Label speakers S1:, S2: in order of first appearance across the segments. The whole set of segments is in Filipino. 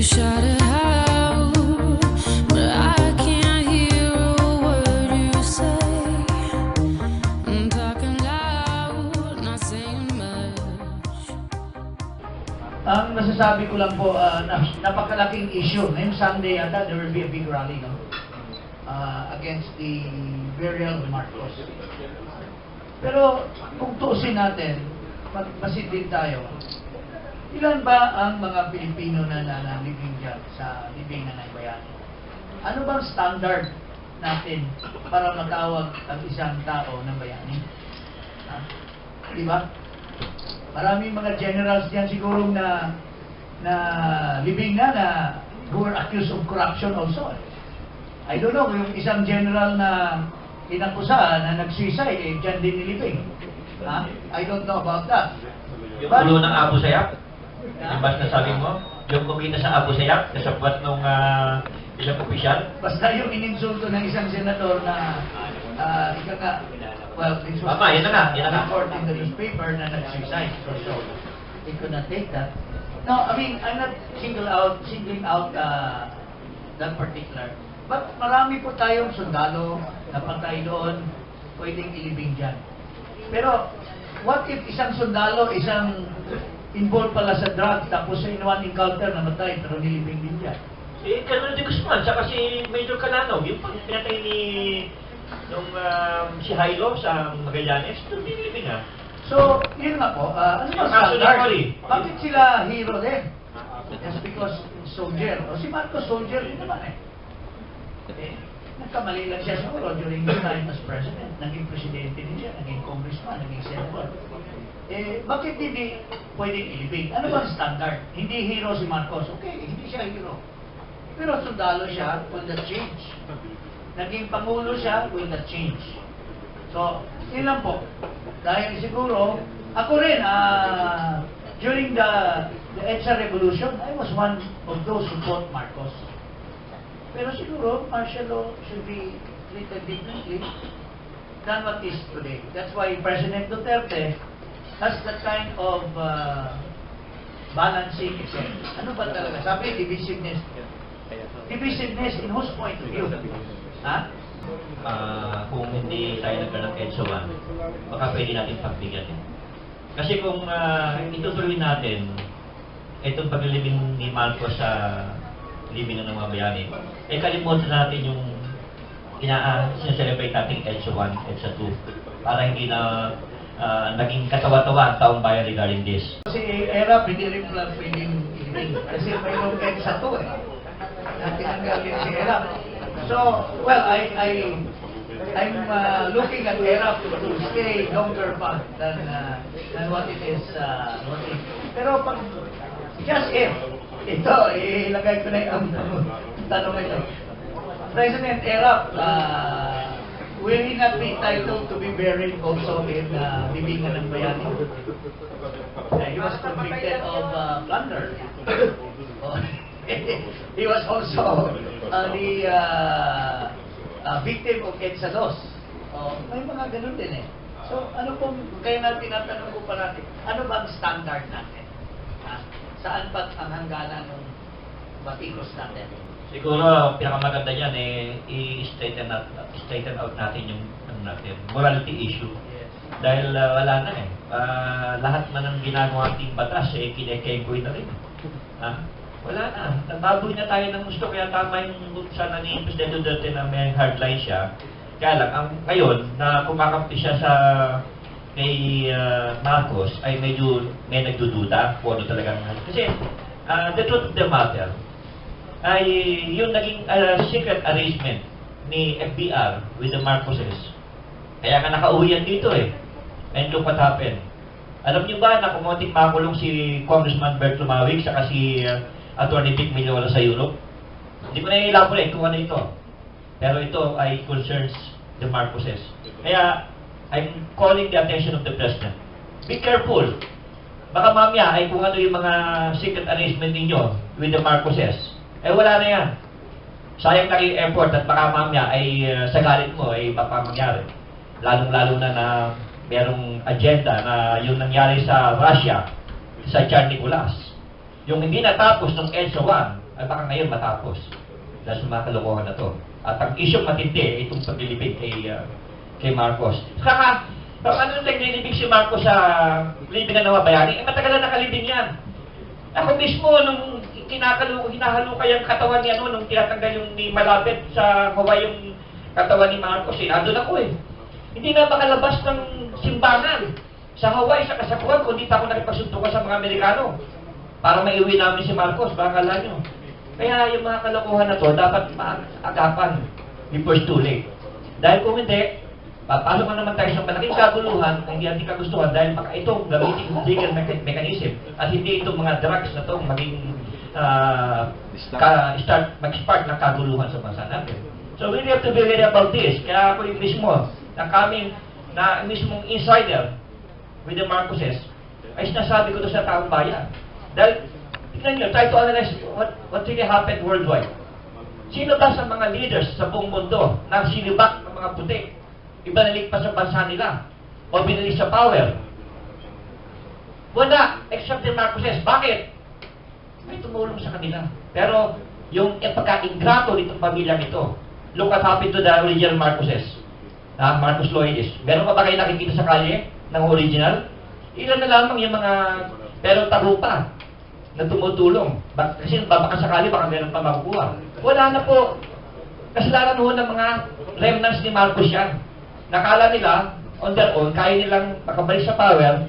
S1: Ang masasabi ko lang po, na, napakalaking issue. Ngayong Sunday yata, there will be a big rally, no? Ah, against the burial of Marcos. Pero kung tuusin natin, din tayo, ilan ba ang mga Pilipino na nananalibing dyan sa libingan ng bayani? Ano bang standard natin para matawag ang isang tao ng bayani? Ha? Di ba? Maraming mga generals diyan siguro na na libing na na who were accused of corruption also. I don't know, yung isang general na inakusahan na nag-suicide, eh, dyan din nilibing. Ha? I don't know about that.
S2: Yung ulo ng Abu Sayyaf, yung bas na sabi mo, yung kumita sa Abu Sayyaf, kasabwat nung ah, isang opisyal,
S1: Basta yung ininsulto ng isang senador na uh, ika nga, well, this was
S2: Tama, yun na nga, yun na nga.
S1: report in the newspaper na nag-suicide. So, so, they could not take that. No, I mean, I'm not single out, singling out uh, that particular. But marami po tayong sundalo na patay doon, pwedeng ilibing dyan. Pero, what if isang sundalo, isang involved pala sa drug, tapos sa in one encounter namatay, pero nilibing din dyan?
S2: si Colonel de Guzman, saka si Major Calanog, yung pag pinatay ni nung um, si Jairo sa Magallanes, doon dinilibing nga.
S1: So, yun nga po, ah, ano ba
S2: Yung
S1: standard?
S2: Cory.
S1: Bakit sila hero din? Just because soldier. O si Marcos soldier din naman eh. Eh, nagkamali lang siya siguro during his time as president. Naging presidente din siya, naging congressman, naging senator. Eh, bakit hindi pwedeng ilibing? Ano ba ang standard? Hindi hero si Marcos. Okay, hindi siya hero. Pero sundalo siya, will that change? Naging pangulo siya, will that change? So, yun lang po. Dahil siguro, ako rin, ah, during the, the EDSA revolution, I was one of those who fought Marcos. Pero siguro, martial law should be treated differently than what is today. That's why President Duterte has that kind of uh, balancing effect. Ano ba talaga? Sabi, divisiveness. Divisiveness in whose point of view? Ha?
S2: Ah, kung hindi tayo nagkaroon ng EDSA 1, baka pwede natin pagbigyan eh. Kasi kung uh, itutuloy natin itong paglilibing ni Marcos sa libingan ng mga bayani, eh kalimutan natin yung ina sinaselebrate natin EDSA 1, EDSA 2, para hindi na ah, naging katawa-tawa ang taong bayan regarding this.
S1: Kasi era, hindi rin pala pwedeng ilibing. Kasi mayroong EDSA 2 eh. At tinanggal din si era. So, well, I, I, I'm uh, looking at ERA to, to stay longer pa than, uh, than what it is. Uh, what pero pag, just if, ito, ilagay ko na yung tanong ito. President Erap, uh, will he not be entitled to be buried also in uh, Libingan ng Bayani? Uh, he was convicted of uh, plunder. Oh, he was also uh, the uh, uh, victim of Etsalos. Oh, may mga ganun din eh. So, ano pong, kaya na tinatanong ko parati, ano ba ang standard natin? Ha? Saan ba ang hangganan ng batikos natin?
S2: Siguro, pinakamaganda yan eh, i-straighten out, straighten out natin yung ano natin, morality issue.
S1: Yes.
S2: Dahil ah, wala na eh. Ah, lahat man ng ginagawa ating batas eh, kinekenggoy na rin. Ha? Wala na. Nagbaboy na tayo ng gusto. Kaya tama yung sana ni Presidente Duterte na may hardline siya. Kaya lang, ang ngayon, na kumakampi siya sa kay ah, Marcos, ay medyo may nagdududa kung ano talagang... Kasi, ah, the truth of the matter, ay yung naging ah, secret arrangement ni FBR with the Marcoses. Kaya nga nakauwi yan dito eh. And look what happened. Alam niyo ba na kumunting makulong si Congressman Bert Lumawig saka si uh, Attorney Vic Milola sa Europe? Hindi ko na i-elaborate kung ano ito. Pero ito ay concerns the Marcoses. Kaya, I'm calling the attention of the President. Be careful. Baka mamaya ay kung ano yung mga secret arrangement ninyo with the Marcoses. Eh wala na yan. Sayang na yung effort at baka mamaya ay uh, sa galit mo ay baka mangyari. Lalong-lalo na na merong agenda na yung nangyari sa Russia, sa Tsar Nicolas. Yung hindi natapos ng EDSA 1, At baka ngayon matapos. Dahil sa mga kalokohan na to. At ang isyong matindi ay itong paglilipid kay, ah, kay Marcos. Saka, pag ano nang naglilibig si Marcos sa libingan ng mga bayani, eh matagal na nakalibing yan. Ako mismo, nung kinakalo, hinahalukay ang katawan ni ano, nung tinatanggal yung ni Malapit sa Hawaii yung katawan ni Marcos, eh, nandun ako eh. Hindi na makalabas ng simbangan sa Hawaii, sa kasakuan, kundi pa ako nakipagsuntukan sa mga Amerikano para maiuwi namin si Marcos, baka kala nyo. Kaya yung mga kalokohan na to, dapat maagapan before it's too late. Dahil kung hindi, papasok na naman tayo sa malaking kaguluhan na hindi natin kagustuhan dahil baka itong gamitin yung legal mecha- mechanism at hindi itong mga drugs na itong maging ah, ka, start, mag-spark ng kaguluhan sa bansa natin. So we have to be ready about this. Kaya ako yung mismo, na kaming, na mismong insider with the Marcoses, ay sinasabi ko to sa taong bayan. Dahil, tingnan nyo, try to analyze what, what really happened worldwide. Sino ba sa mga leaders sa buong mundo na sinibak ng mga puti? Ibinalik pa sa bansa nila? O binalik sa power? Wala, except the Marcoses. Bakit? May tumulong sa kanila. Pero, yung eh, pagka-ingrato nitong pamilyang ito, look what happened to the original Marcoses. Ah, Marcos Lloydis. Meron pa ba kayo nakikita sa kalye ng original? Ilan na lamang yung mga, pero tagupa na tumutulong. Bak kasi baka sakali baka meron pa makukuha. Wala na po. Kasalanan ho ng mga remnants ni Marcos yan. Nakala nila, on their own, kaya nilang makabalik sa power,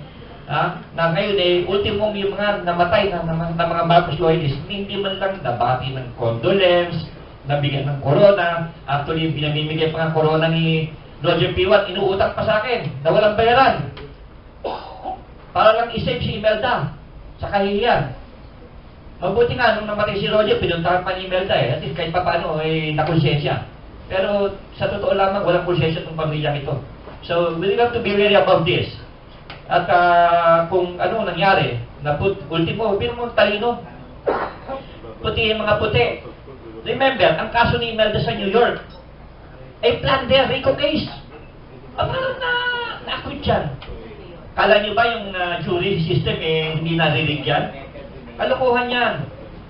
S2: ha, na ngayon eh, ultimum yung mga namatay na, na, na mga Marcos Lloydis, hindi man lang nabati ng condolence, nabigyan ng corona, actually yung pinamimigay pa ng corona ni Roger Piwat, inuutang pa sa akin, na walang bayaran. Para lang isave si Imelda sa kahihiyan. Mabuti nga, nung namatay si Roger, pinuntahan pa ni Imelda eh. At least kahit pa paano, eh, nakonsensya. Pero sa totoo lamang, walang konsensya itong pamilya ito. So, we have to be really about this. At ah, kung ano nangyari, na put, ultimo, pero mo talino, puti mga puti. Remember, ang kaso ni Imelda sa New York, ay plunder, RICO case. Ah, parang na, na-acquit yan. Kala niyo ba yung ah, jury system eh, hindi narinig yan? Kalokohan yan.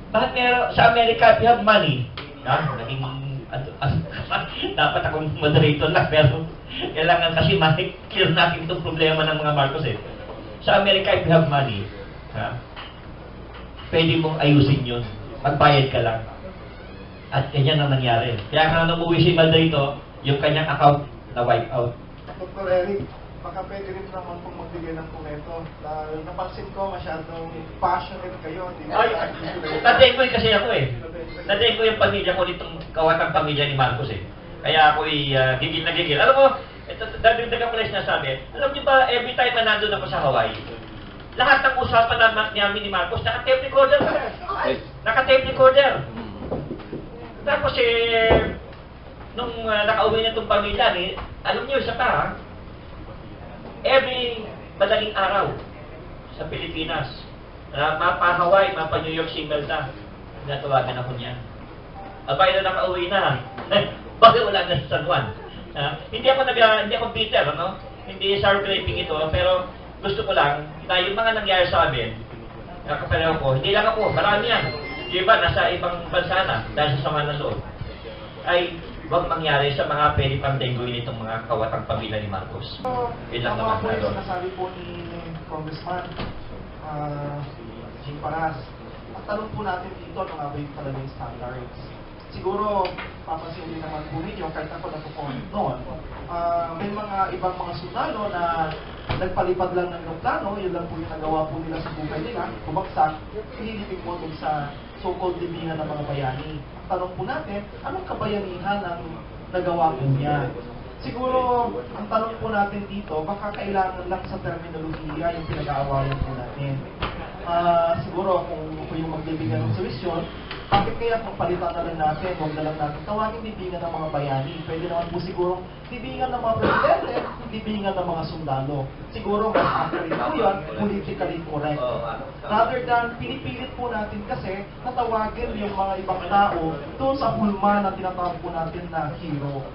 S2: Bakit meron, sa Amerika, you have money, ha, naging, ano, dapat akong moderator lang, pero kailangan kasi ma-clear natin itong problema ng mga Marcos eh. Sa Amerika, if you have money, ha, pwede mong ayusin yun. Magbayad ka lang. At ganyan ang nangyari. Kaya kung umuwi si Imelda dito, yung kanyang account na wipe out.
S3: Dr. Eric, baka pwede rin naman pong magbigay ng komento. Dahil napansin ko masyadong passionate kayo. Di ba?
S2: Ay, nadengoy kasi ako eh. Nadengoy yung pamilya ko nitong kawatang pamilya ni Marcos eh. Kaya ako ay uh, gigil na gigil. Alam mo, ito, dagdagan ko lang sinasabi. Alam niyo ba, every time na nandun ako sa Hawaii, lahat ng usapan namin namin ni Marcos, naka-tape recorder. Naka-tape recorder. Tapos eh, nung uh, nakauwi na itong pamilya, eh, alam niyo isa pa ha, every madaling araw sa Pilipinas, na mapa-Hawaii, mapa-New York si Imelda, natawagan ako niya. Abay na nakauwi na. Bakit wala na sa San Juan? Ah, hindi ako nag hindi ako bitter, ano? Hindi sour graping ito, pero gusto ko lang na yung mga nangyari sa amin, nakapareho ko, hindi lang ako, marami yan. Yung iba, nasa ibang bansa na, dahil sa sama ng loob. Ay, huwag mangyari sa mga dengguin itong mga kawatang pamilya ni Marcos.
S3: So,
S2: Yun lang naman,
S3: yung
S2: Lalo.
S3: sinasabi po ni Congressman uh, Jim Paras. At tanong po natin dito, ano nga ba yung talaga yung standards? Siguro, papansin din naman po ninyo, kahit ako napupunod noon, ah, may mga ibang mga sundalo na nagpalipad lang ng plano, yun lang po yung nagawa po nila sa buhay nila, bumagsak, pinilipig mo dun sa so-called libingan ng mga bayani. Ang tanong po natin, anong kabayanihan ang nagawa po niya? Siguro, ang tanong po natin dito, baka kailangan lang sa terminolohiya yung pinag-aawayan po natin. Ah, siguro, kung ako yung magbibigay ng solusyon, bakit kaya kung palitan na lang natin, huwag na lang natin tawagin libingan ng mga bayani. Pwede naman po siguro libingan ng mga presidente, libingan ng mga sundalo. Siguro, mas accurate po yun, politically correct. Rather than pinipilit po natin kasi natawagin yung mga ibang tao doon sa hulma na tinatawag po natin na hero.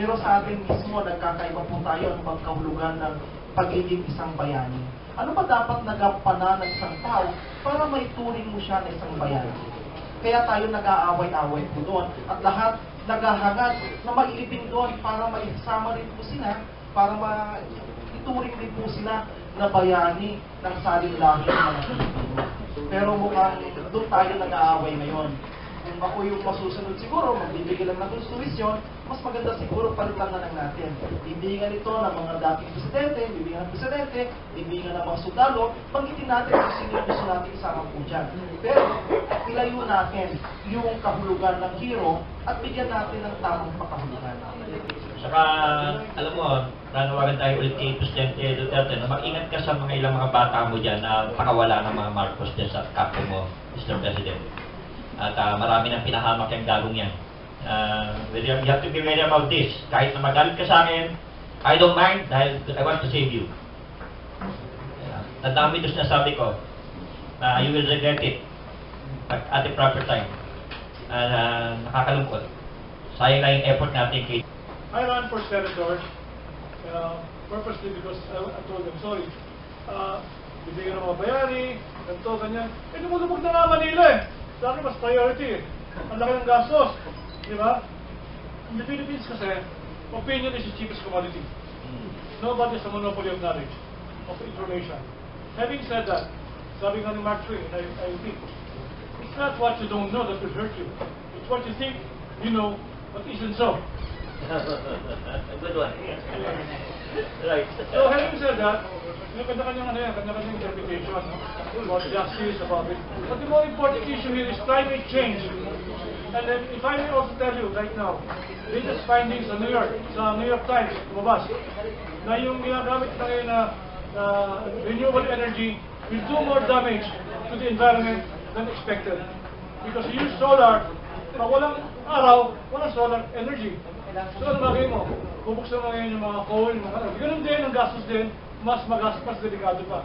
S3: Pero sa atin mismo, nagkakaiba po tayo ng pagkahulugan ng pagiging isang bayani. Ano ba dapat nagampanan ng isang tao para maituring mo siya na isang bayani? Kaya tayo nag-aaway-away po doon. At lahat naghahangad na mailipin doon para maisama rin po sila, para ma ituring din po sila na bayani ng saling lahi. Pero mukhang doon tayo nag-aaway ngayon. Ako yung masusunod siguro, magbibigay lang ng konstitusyon, mas maganda siguro palitan na lang natin. Ibingan ito ng mga dating presidente, ibingan ng presidente, ibingan ng mga sundalo, banggitin natin kung sino yung gusto natin isama po dyan. Pero ilayo natin yung kahulugan ng hero at bigyan natin ng tamang pakahulugan.
S2: Saka, alam mo, nanawagan tayo ulit kay Presidente Duterte na mag-ingat ka sa mga ilang mga bata mo dyan na pakawala ng mga Marcos dyan sa kapwa mo, Mr. President. At ah, marami nang pinahamak yung gagong yan. Uh, you have to be ready about this. Kahit na magalit ka sa akin, I don't mind dahil I want to save you. Yeah. Tandaan mo ito sinasabi ko na you will regret it at, at the proper time. And ah, nakakalungkot. Sayang na yung effort natin kay
S4: I ran for senator uh, purposely because I, I told them, sorry, uh, bibigyan ng mga bayani, ganito, ganyan. Eh, lumulubog na nga Manila eh. Sa akin, mas priority eh. Ang laki ng gastos. Di ba? In the Philippines kasi, opinion is the cheapest commodity. Nobody has a monopoly of knowledge, of information. Having said that, sabi nga ni Mark Twain, and I, I repeat, it's not what you don't know that will hurt you. It's what you think you know, but isn't so.
S2: Good one. right.
S4: So having said that, yung kanya-kanyang ano yan, kanya-kanyang interpretation about justice, about it. But the more important issue here is climate change. And then, if I may also tell you right now, latest findings sa New York, sa New York Times, lumabas, na yung ginagamit na ngayon na uh, na uh, renewable energy will do more damage to the environment than expected. Because you use solar, pag walang araw, walang solar energy. So ano bagay mo? Bubuksan mo ngayon yung mga coal, yung mga ano. Ganun din, ang gastos din, mas magastos, mas delikado pa.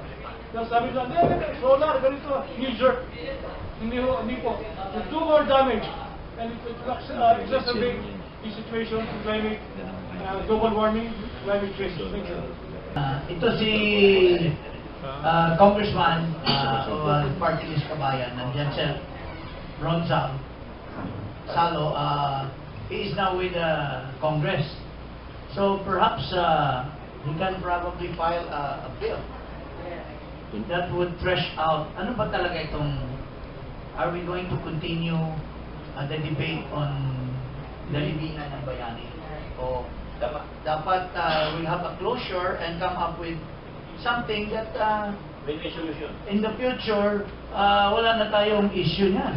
S4: Kaya sabi nila, hindi, hindi, solar, ganito, knee-jerk. Hindi, ho, hindi po. It do more damage. And it, it uh, exacerbate the situation, the climate, uh, global warming, climate change. Thank you.
S1: Ah, ito si ah, Congressman uh, o uh, Party List Kabayan, nandiyan siya, Ron Sal, Salo, ah, he is now with the Congress. So perhaps uh, he can probably file a, a bill that would thresh out, ano ba talaga itong, are we going to continue uh, the debate on the libingan ng bayani? O dapat, dapat uh, we have a closure and come up with something that uh, in the future, uh, wala na tayong issue niyan.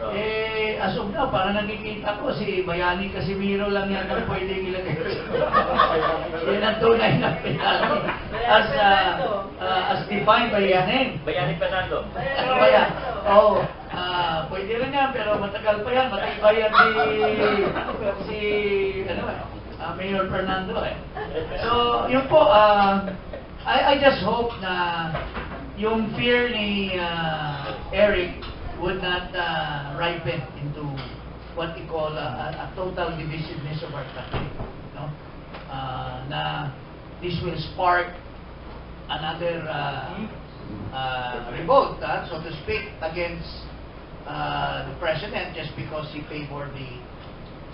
S2: Oh.
S1: Eh, as of now, parang nakikita ko, si Bayani Casimiro lang yan ang pwedeng ilagay. Yan ang tunay na pinali. As, uh, uh, as defined by Yanin.
S2: Bayani Fernando.
S1: Ano ba yan? Oo. ah, pwede rin yan, pero matagal pa yan. Matagal pa yan si, si, ano eh, ah, Mayor Fernando eh. So, yun po, ah, I, I just hope na yung fear ni ah, Eric would not ah, ripen into what we call a, a, total divisiveness of our country. No? Ah, na this will spark another uh, uh, revolt, ah, so to speak, against uh, the president just because he favored the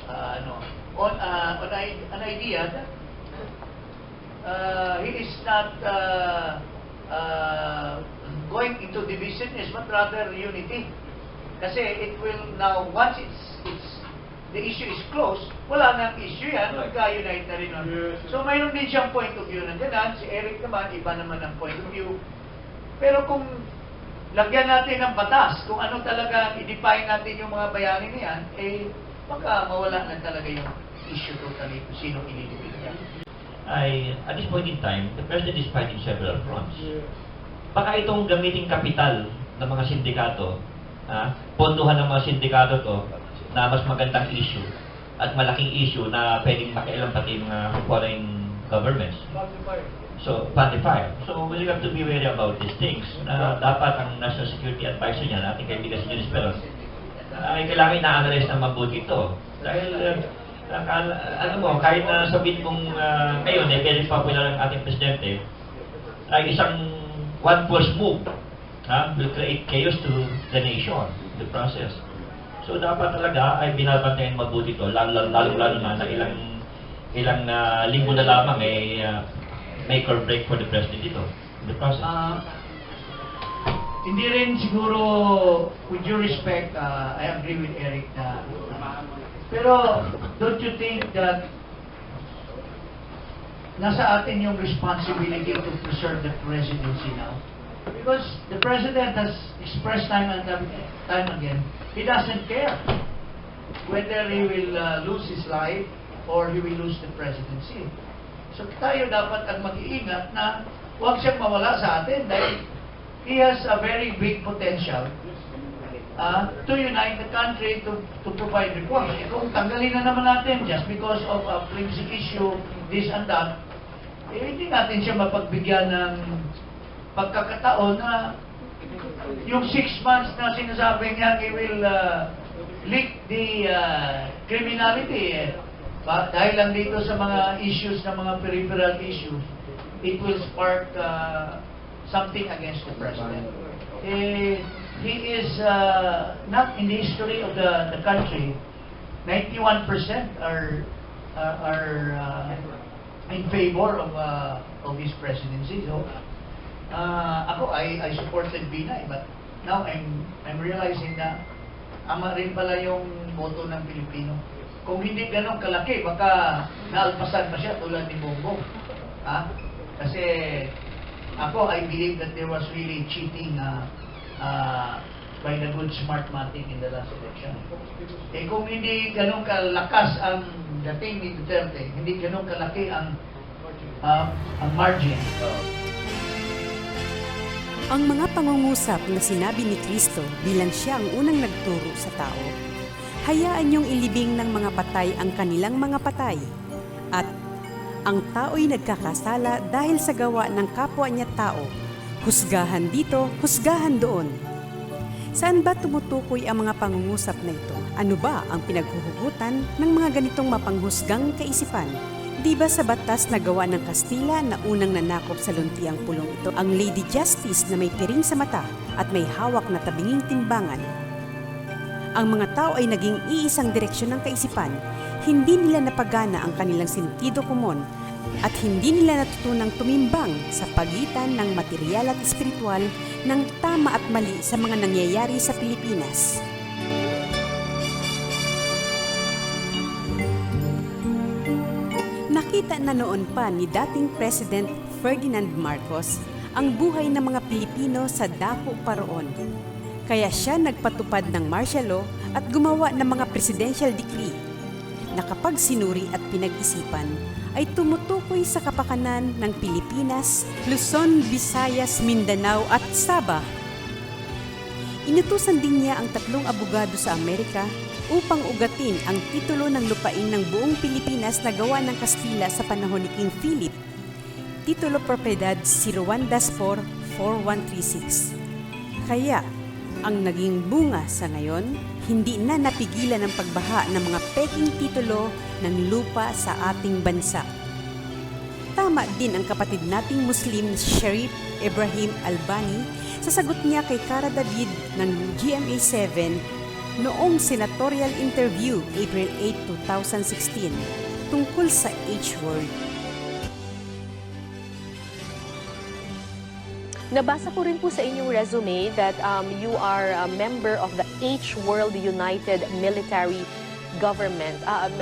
S1: uh, ano, on, uh, on an idea that uh, he is not uh, uh, going into divisiveness but rather unity. Kasi it will now, once it's, it's the issue is closed, wala nang issue yan, magka-unite na rin. nun.
S4: Yes.
S1: So mayroon din siyang point of view na ganun. Si Eric naman, iba naman ang point of view. Pero kung lagyan natin ng batas, kung ano talaga i-define natin yung mga bayani na yan, eh, baka mawala na talaga yung issue totally kung sino ililibig niya.
S2: Ay, at this point in time, the President is fighting several fronts. Baka itong gamiting kapital ng mga sindikato, ah, ponduhan ng mga sindikato to na mas magandang issue at malaking issue na pwedeng makialam pati mga foreign governments. So, fire. So, we have to be wary about these things. Na dapat ang National Security Advisor niya, ating kaibigan si Junis Peron, ay kailangan ina-analyze ng mabuti ito. Dahil, uh, akala- ano mo, kahit na sabihin mong uh, ngayon, eh, very popular ang ating presidente, ay isang one false move ha, will create chaos to the nation, the process. So dapat talaga ay binabantayan mabuti to, lalo lalo, lalo na na ilang ilang ah, linggo na lamang may ah, make or break for the president dito, the process.
S1: Ah, hindi rin siguro, with due respect, ah, I agree with Eric na, pero don't you think that nasa atin yung responsibility to preserve the presidency now? Because the president has expressed time and time again, he doesn't care whether he will uh, lose his life or he will lose the presidency. So tayo dapat ang mag-iingat na huwag siyang mawala sa atin dahil he has a very big potential uh, to unite the country to to provide reforms. Eh, kung tanggalin na naman natin just because of a flimsy issue, this and that, eh, hindi natin siya mapagbigyan ng pagkakataon na yung six months na sinasabi niya he will uh, lick the uh, criminality eh. Dahil lang dito sa mga issues na mga peripheral issues, it will spark uh, something against the president. Eh, he is uh, not in the history of the, the country, 91% are are, are uh, in favor of uh, of his presidency. So, uh, ako, I, I supported Binay, but now I'm I'm realizing na ama rin pala yung boto ng Pilipino. Kung hindi ganun kalaki, baka naalpasan pa siya tulad ni Bongbong. Ha? Kasi ako, I believe that there was really cheating uh, uh, by the good smart matic in the last election. Eh kung hindi ganun kalakas ang dating ni Duterte, hindi ganun kalaki ang uh, ang margin.
S5: Ang mga pangungusap na sinabi ni Kristo bilang siya ang unang nagturo sa tao, hayaan niyong ilibing ng mga patay ang kanilang mga patay. At ang tao'y nagkakasala dahil sa gawa ng kapwa niya tao. Husgahan dito, husgahan doon. Saan ba tumutukoy ang mga pangungusap na ito? Ano ba ang pinaghuhugutan ng mga ganitong mapanghusgang kaisipan? Di ba sa batas na gawa ng Kastila na unang nanakop sa luntiang pulong ito ang Lady Justice na may piring sa mata at may hawak na tabinging timbangan? Ang mga tao ay naging iisang direksyon ng kaisipan, hindi nila napagana ang kanilang sentido komon at hindi nila natutunang tumimbang sa pagitan ng material at espiritual ng tama at mali sa mga nangyayari sa Pilipinas. Nakita na noon pa ni dating President Ferdinand Marcos ang buhay ng mga Pilipino sa dako paroon. Kaya siya nagpatupad ng martial law at gumawa ng mga presidential decree na kapag sinuri at pinag-isipan ay tumutukoy sa kapakanan ng Pilipinas, Luzon, Visayas, Mindanao at Sabah. Inutusan din niya ang tatlong abogado sa Amerika upang ugatin ang titulo ng lupain ng buong Pilipinas na gawa ng Kastila sa panahon ni King Philip. Titulo Propiedad 01-4 4136. Kaya, ang naging bunga sa ngayon, hindi na napigilan ang pagbaha ng mga peking titulo ng lupa sa ating bansa. Tama din ang kapatid nating Muslim Sharif Ibrahim Albani sa sagot niya kay Cara David ng GMA7 noong senatorial interview April 8, 2016 tungkol sa H-word.
S6: Nabasa ko rin po sa inyong resume that um, you are a member of the H World United Military Government. Um,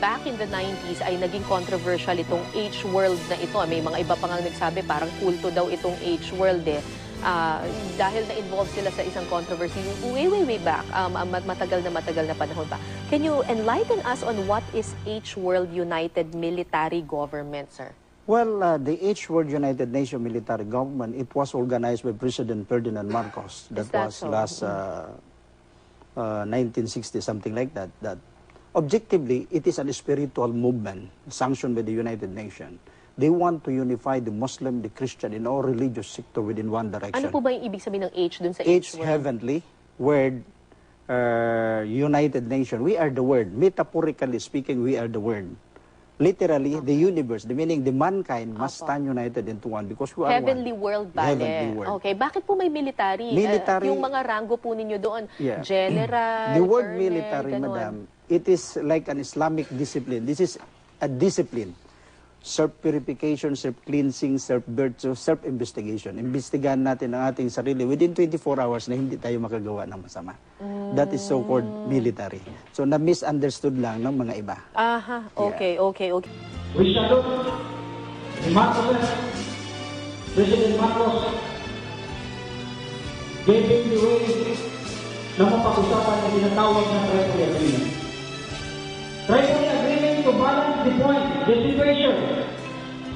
S6: back in the 90s ay naging controversial itong H World na ito. May mga iba pa nga nagsabi parang kulto daw itong H World eh. Ah, dahil na-involve sila sa isang controversy way, way, way back, um, um, mat- matagal na matagal na panahon pa. Can you enlighten us on what is H World United Military Government, sir?
S7: Well, uh, the H World United Nations military government, it was organized by President Ferdinand Marcos. That,
S6: that
S7: was
S6: so?
S7: last uh, uh, 1960, something like that. That objectively, it is a spiritual movement sanctioned by the United Nations. They want to unify the Muslim, the Christian, and all religious sector within one direction.
S6: Ano po ba yung ibig sabihin ng H dun sa
S7: H
S6: H
S7: heavenly, word, uh, United Nation. We are the word. Metaphorically speaking, we are the word. literally the universe, the meaning the mankind must
S6: Apo.
S7: stand united into one because we are
S6: Heavenly
S7: one.
S6: World.
S7: Heavenly World.
S6: Okay, bakit po may military?
S7: Military-
S6: Eh, yung mga rango po ninyo doon,
S7: Yeah.
S6: general,
S7: The word
S6: colonel,
S7: military,
S6: ganon.
S7: madam, it is like an Islamic discipline. This is a discipline. Self-purification, self-cleansing, self-virtue, self-investigation. Imbestigahan natin ang ating sarili within 24 hours na hindi tayo makagawa ng masama. That is so-called military. So, na-misunderstood lang ng mga iba.
S6: Aha, okay, okay, okay.
S8: We salute Marcos, President Marcos, giving the way na mapag-usapan na tinatawag na Tripoli Agreement. Tripoli Agreement to balance the point, the situation.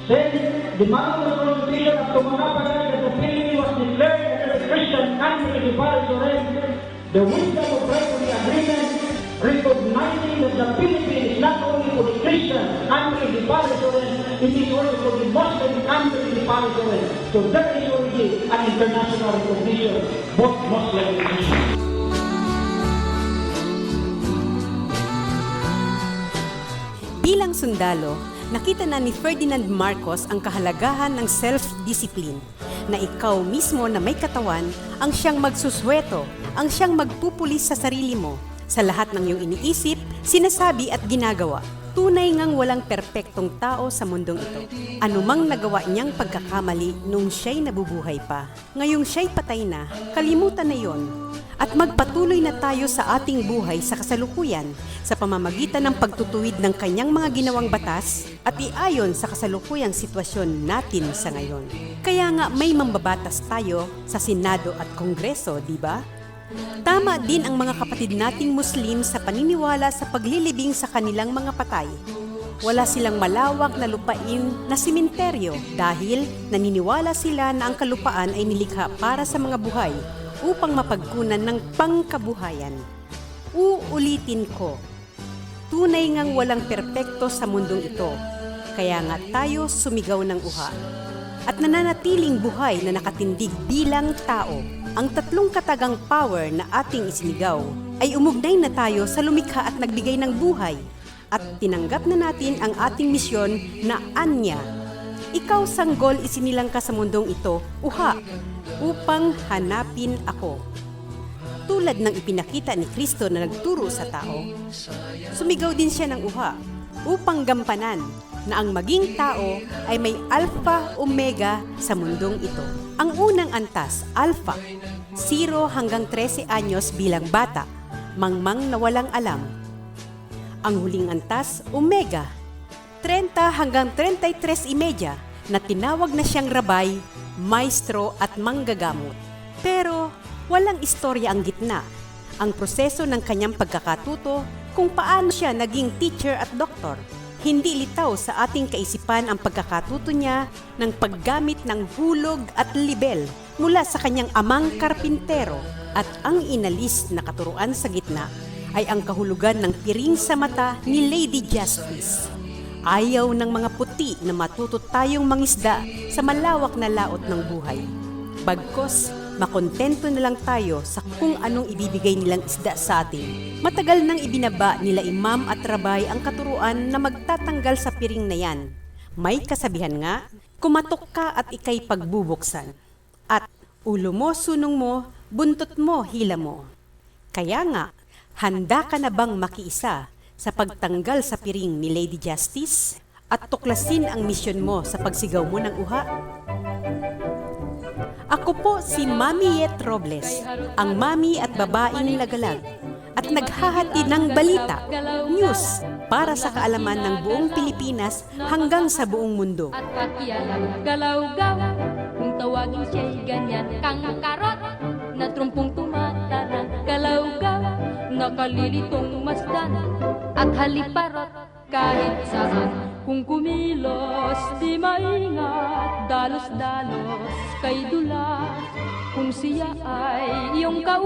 S8: Then, the Marcos Constitution of Tumangapagay that the Philippines was declared as a Christian country in the Palestine, the wisdom of Tripoli Agreement recognizing that the Philippines is not only for the Christian country in the Palestine, it is also for the Muslim country in the Palestine. So there is already an international recognition, both Muslim and Christian.
S5: Sundalo, nakita na ni Ferdinand Marcos ang kahalagahan ng self-discipline na ikaw mismo na may katawan ang siyang magsusweto, ang siyang magpupulis sa sarili mo sa lahat ng iyong iniisip, sinasabi at ginagawa. Tunay ngang walang perpektong tao sa mundong ito. Anumang nagawa niyang pagkakamali nung siya'y nabubuhay pa. Ngayong siya'y patay na, kalimutan na yon at magpatuloy na tayo sa ating buhay sa kasalukuyan sa pamamagitan ng pagtutuwid ng kanyang mga ginawang batas at iayon sa kasalukuyang sitwasyon natin sa ngayon. Kaya nga may mambabatas tayo sa Senado at Kongreso, di ba? Tama din ang mga kapatid nating Muslim sa paniniwala sa paglilibing sa kanilang mga patay. Wala silang malawak na lupain na simenteryo dahil naniniwala sila na ang kalupaan ay nilikha para sa mga buhay upang mapagkunan ng pangkabuhayan. Uulitin ko, tunay ngang walang perpekto sa mundong ito, kaya nga tayo sumigaw ng uha. At nananatiling buhay na nakatindig bilang tao, ang tatlong katagang power na ating isinigaw ay umugnay na tayo sa lumikha at nagbigay ng buhay at tinanggap na natin ang ating misyon na Anya ikaw sanggol isinilang ka sa mundong ito, uha, upang hanapin ako. Tulad ng ipinakita ni Kristo na nagturo sa tao, sumigaw din siya ng uha upang gampanan na ang maging tao ay may alpha omega sa mundong ito. Ang unang antas, alpha, 0 hanggang 13 anyos bilang bata, mangmang na walang alam. Ang huling antas, omega, 30 hanggang 33 imedya na tinawag na siyang rabay, maestro at manggagamot. Pero walang istorya ang gitna. Ang proseso ng kanyang pagkakatuto kung paano siya naging teacher at doktor. Hindi litaw sa ating kaisipan ang pagkakatuto niya ng paggamit ng hulog at libel mula sa kanyang amang karpintero at ang inalis na katuruan sa gitna ay ang kahulugan ng piring sa mata ni Lady Justice. Ayaw ng mga puti na matuto tayong mangisda sa malawak na laot ng buhay. Bagkos, makontento na lang tayo sa kung anong ibibigay nilang isda sa atin. Matagal nang ibinaba nila imam at rabay ang katuruan na magtatanggal sa piring na yan. May kasabihan nga, kumatok ka at ikay pagbubuksan. At ulo mo, sunong mo, buntot mo, hila mo. Kaya nga, handa ka na bang makiisa sa pagtanggal sa piring ni Lady Justice at tuklasin ang misyon mo sa pagsigaw mo ng uha? Ako po si Mami Yet Robles, ang mami at babaeng lagalag at naghahati ng balita, news, para sa kaalaman ng buong Pilipinas hanggang sa buong mundo.
S9: At pakialam galaw-gaw Kung tawagin siya'y ganyan Kang karot Na trumpong tumatarang Galaw-gaw Nakalilitong masdan At haliparot Kahit saan Kung kumilos Di maingat Dalos-dalos Kay dulas Kung siya ay iyong kausap